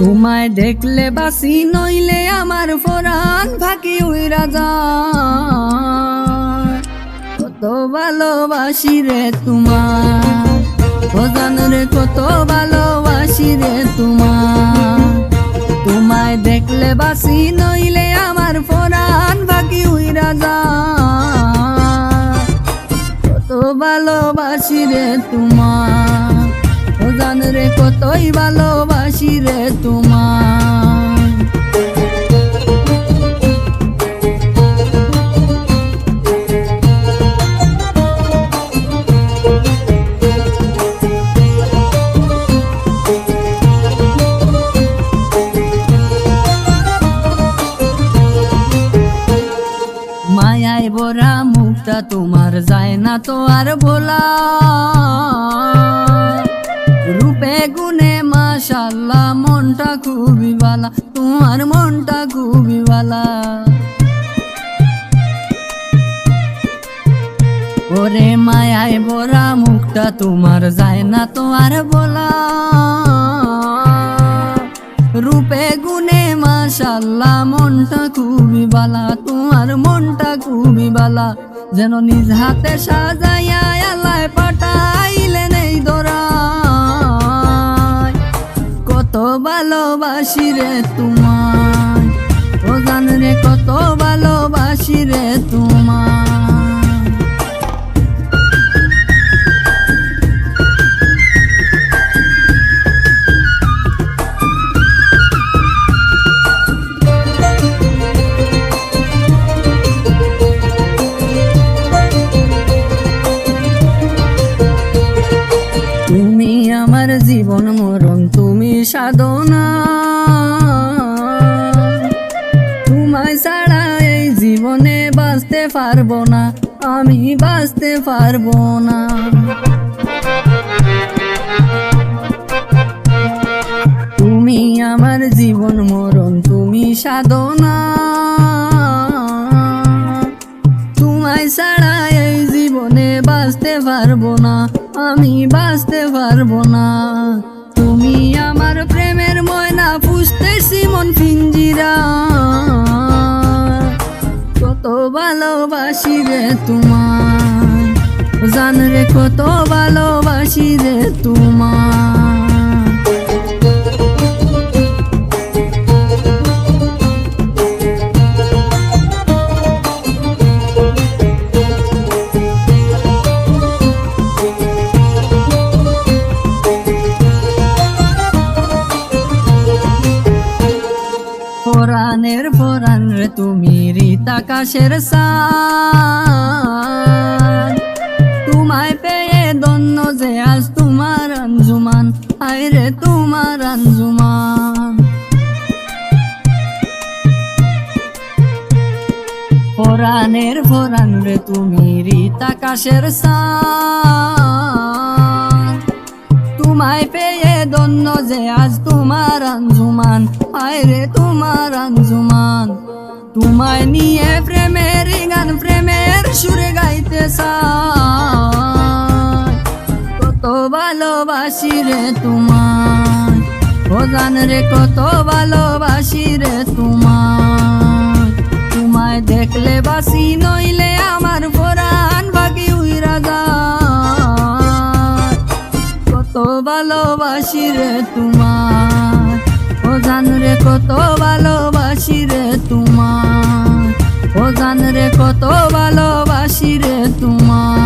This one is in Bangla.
তোমায় দেখলে বাসি নইলে আমার ফোরান ফাঁকি উইরা যায়। কত ভালোবাসি রে তোমার ভোজন রে কত ভালোবাসি রে তোমার তোমায় দেখলে বাসি নইলে আমার ফোরান বাকি উইরা যা কত ভালোবাসি রে তোমার ও রে কতই ভালোবাসি তোমার যায় না তো আর বলা রূপে গুনে মাশাল্লাহ, মনটা খুবই বালা, তোমার মনটা খুবই বালা। ওরে মায়ায় বরা মুখটা তোমার যায় না তো আর বলা রূপে গুনে মাশাল্লাহ, মনটা খুবই বালা, তোমার মনটা খুবই বালা। যেন নিজ হাতে সাজাইয়া আল্লাহ পাঠাইলেন নেই দরাই। কত ভালোবাসি রে তোমার ও জান রে কত ভালোবাসি রে তোমার মরণ তুমি সাধনা। তোমায় ছাড়া এই জীবনে বাঁচতে পারব না, আমি বাঁচতে পারব না। তুমি আমার জীবন মরণ, তুমি সাধনা। তোমায় ছাড়া এই জীবনে বাঁচতে পারব না, আমি বাঁচতে পারব না। তুমি আমার প্রেমের ময়না পুষতেছি মন ফিঞ্জিরা। কত ভালোবাসি রে তোমার জান রে, কত ভালোবাসি রে তোমার ফোরান রে তুমি রিতাকাশের সান তোমায় পেয়ে দন্য যে আজ তোমার আঞ্জুমান, আয় রে তোমার আঞ্জুমান। ফোরানের ফোরান রে তুমি রিতাকাশের সান তোমায় পেয়ে দন্য যে আজ তোমার আঞ্জুমান। আয় রে তোমার আঞ্জুমান। তোমায় নিয়ে প্রেমের গান, প্রেমের সুরে গাইতে কত ভালোবাসি রে তোমায়। ও জান রে, কত ভালোবাসি রে তোমায়। তোমায় দেখলে বাসি নইলে রে তোমার। ও জান রে কত ভালোবাসি রে তোমার। ও জান রে কত ভালোবাসি রে তোমার।